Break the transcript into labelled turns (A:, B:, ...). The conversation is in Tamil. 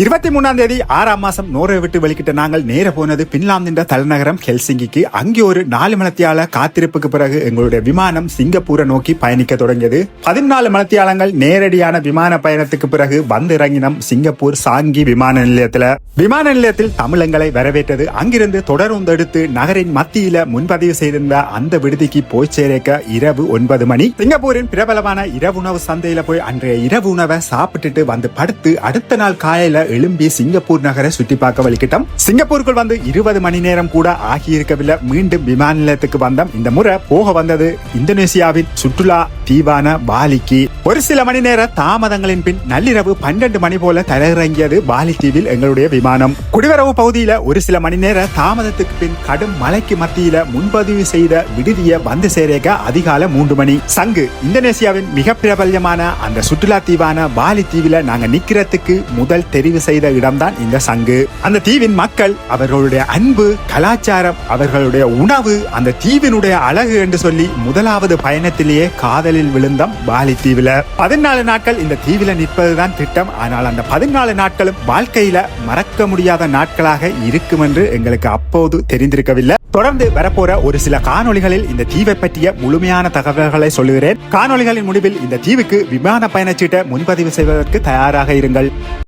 A: இருபத்தி மூணாம் தேதி ஆறாம் மாசம் நோரை விட்டு வெளிக்கிட்ட நாங்கள் நேர போனது பின்லாந்தின் தலைநகரம் ஹெல்சிங்கிக்கு. அங்கே ஒரு நாலு மணத்தியால காத்திருப்புக்கு பிறகு எங்களுடைய விமானம் சிங்கப்பூரை நோக்கி பயணிக்க தொடங்கியது. பதினாலு மலத்தியாலங்கள் நேரடியான விமான பயணத்துக்கு பிறகு வந்து இறங்கினோம் சிங்கப்பூர் சாங்கி விமான நிலையத்துல. விமான நிலையத்தில் தமிழங்களை வரவேற்றது. அங்கிருந்து தொடர்ந்து எடுத்து நகரின் மத்தியில முன்பதிவு செய்திருந்த அந்த விடுதிக்கு போய் சேரக்க இரவு ஒன்பது மணி. சிங்கப்பூரின் பிரபலமான இரவு உணவு சந்தையில போய் அன்றைய இரவு உணவை சாப்பிட்டுட்டு வந்து படுத்து அடுத்த நாள் காலையில எழும்பி சிங்கப்பூர் நகரை சுற்றி பார்க்க வலிக்கிட்டோம் சிங்கப்பூருக்குள் வந்து இருபது மணி நேரம் கூட ஆகியிருக்கவில்லை. மீண்டும் விமான நிலையத்துக்கு வந்தோம். இந்த முறை போக வந்தது இந்தோனேசியாவின் சுற்றுலா தீவான பாலிக்கு. ஒரு சில மணி நேர தாமதங்களின் பின் நள்ளிரவு பன்னெண்டு மணி போல தரையிறங்கியது பாலி தீவில் எங்களுடைய விமானம். குடிவரவு பகுதியில ஒரு சில மணி நேர தாமதத்துக்கு பின் கடும் மலைக்கு மத்தியில முன்பதிவு செய்த விடுதிய வந்து சேரேக அதிகாலை மூன்று மணி. சங்கு இந்தோனேசியாவின் மிக பிரபல்யமான அந்த சுற்றுலா தீவான பாலி தீவில நாங்க நிக்கிறதுக்கு முதல் தெரிவு செய்த இடம்தான் இந்த சங்கு. அந்த தீவின் மக்கள் அவர்களுடைய அன்பு கலாச்சாரம் அவர்களுடைய உணவு அந்த தீவினுடைய அழகு என்று சொல்லி முதலாவது பயணத்திலேயே காதலில் விழுந்தம் பாலி தீவில. பதினாலு நாட்கள் இந்த தீவில நிற்பதுதான் திட்டம். ஆனால் அந்த பதினாலு நாட்களும் வாழ்க்கையில மறக்க முடியாத நாட்களாக இருக்கும் என்று எங்களுக்கு அப்போது தெரிந்திருக்கவில்லை. தொடர்ந்து வரப்போற ஒரு சில காணொளிகளில் இந்த தீவை பற்றிய முழுமையான தகவல்களை சொல்லுகிறேன். காணொளிகளின் முடிவில் இந்த தீவுக்கு விமான பயணச்சீட்டை முன்பதிவு செய்வதற்கு தயாராக இருங்கள்.